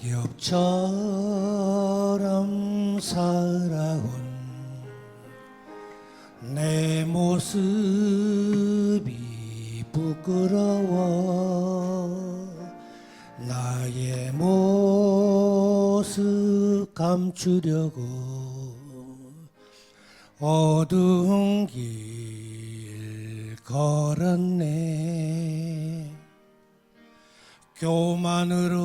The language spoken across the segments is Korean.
잡초처럼 살아온 내 모습이 부끄러워 나의 모습 감추려고 어두운 길 걸었네. 교만으로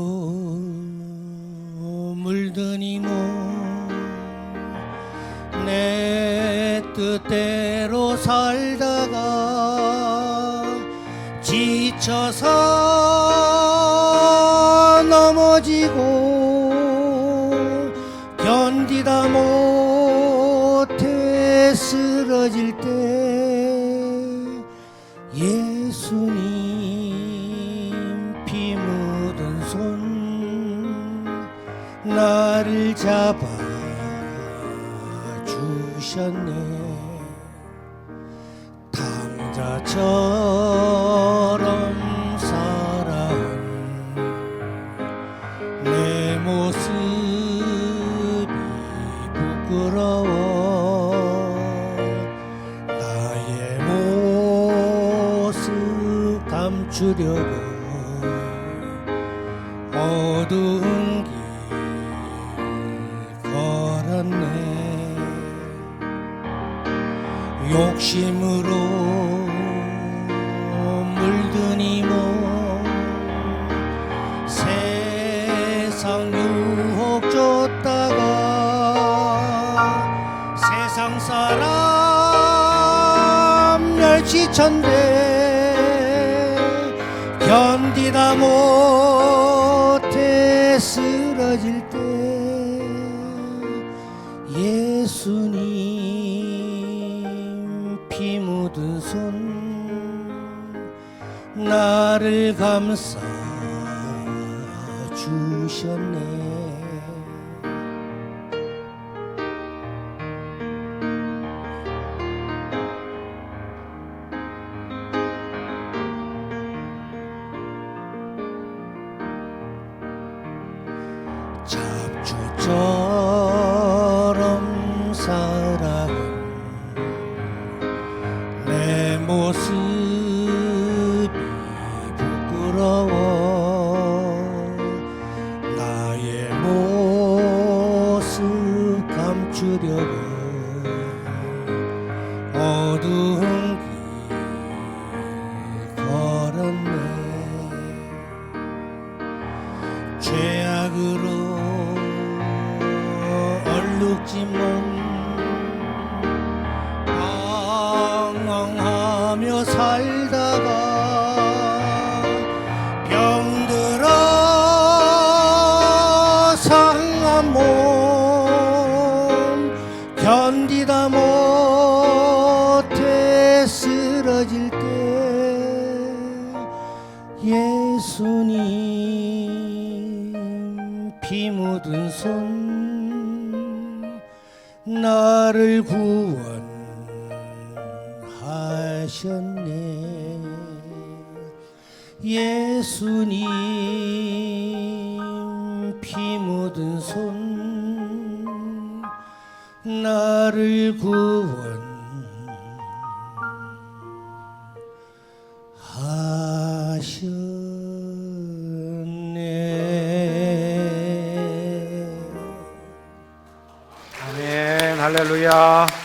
내 뜻대로 살다가 지쳐서 넘어지고 견디다 못해 쓰러질 때 예수님 피 묻은 손 나를 잡아 주셨네. 당자처럼 살아온 내 모습이 부끄러워 나의 모습 감추려고 어두운 길 걸었네 욕심으로 물든 이몸 세상 유혹 줬다가 세상 사람 멸치천대 견디다 못해 쓰러질 때 피 묻은 손 나를 감싸 주셨네. 잡초처 모습이 부끄러워. 나의 모습 감추려고 어두운 길 걸었네. 죄악으로 얼룩진 몸 견디다 못해 쓰러질 때 예수님 피 묻은 손 나를 구원하셨네. 예수님 나를 구원. 하셨네. 아멘. 할렐루야